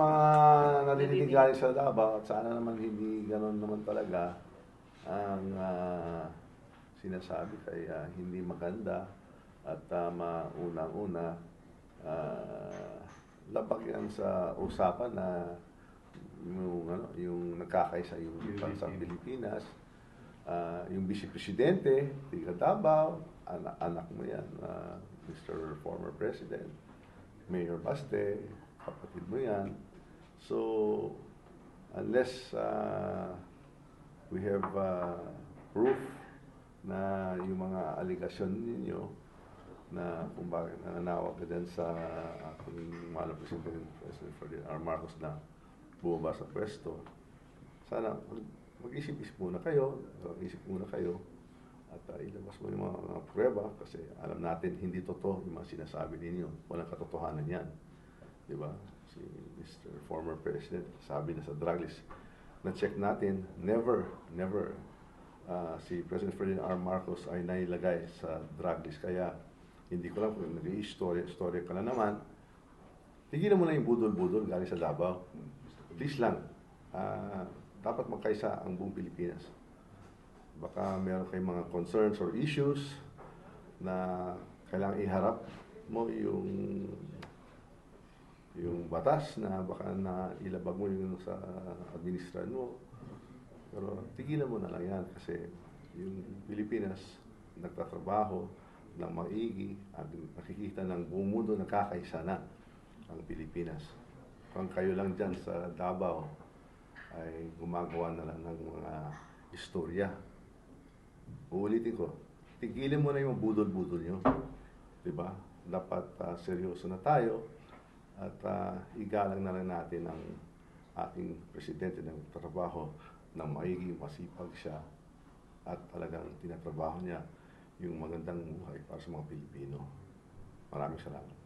mga narinig galing sa Davao sana naman hindi gano'n naman talaga ang ah, sinasabi kaya hindi maganda at uh, maunang-una ah, labag yan sa usapan na yung ano yung nagkakaisa yung bansang Pilipinas Ah, yung vice presidente tiga Davao anak, anak mo yan ah, Mr. Former President Mayor Baste kapatid mo yan so unless ah, we have ah, proof na yung mga aligasyon ninyo na kung bakit nananawag ka dyan sa ating mahal na Presidente, President Ferdinand R. Marcos na bumaba sa pwesto. Sana mag- mag-isip-isip muna kayo, mag-isip muna kayo at uh, ilabas mo yung mga, mga prueba kasi alam natin hindi totoo yung mga sinasabi ninyo. Walang katotohanan yan. Di ba? Si Mr. Former President, sabi na sa drug list, na-check natin, never, never ah, si President Ferdinand R. Marcos ay nailagay sa drug list. Kaya hindi ko lang kung nag-i-story story ka na naman, tigilan mo na yung budol-budol galing sa Davao. Please lang, ah, dapat magkaisa ang buong Pilipinas. Baka meron kayong mga concerns or issues na kailangang iharap mo yung yung batas na baka na ilabag mo yung sa administrasyon mo. Pero tigilan mo na lang yan kasi yung Pilipinas nagtatrabaho ng maigi at nakikita ng buong mundo nakakaisa na ang Pilipinas. Kung kayo lang dyan sa Davao ay gumagawa na lang ng mga istorya. Uulitin ko, tigilan mo na yung budol-budol nyo. Di ba? Dapat ah, seryoso na tayo at ah, igalang na lang natin ang ating presidente ng trabaho ng maigi, masipag siya at talagang tinatrabaho niya yung magandang buhay para sa mga Pilipino. Maraming salamat.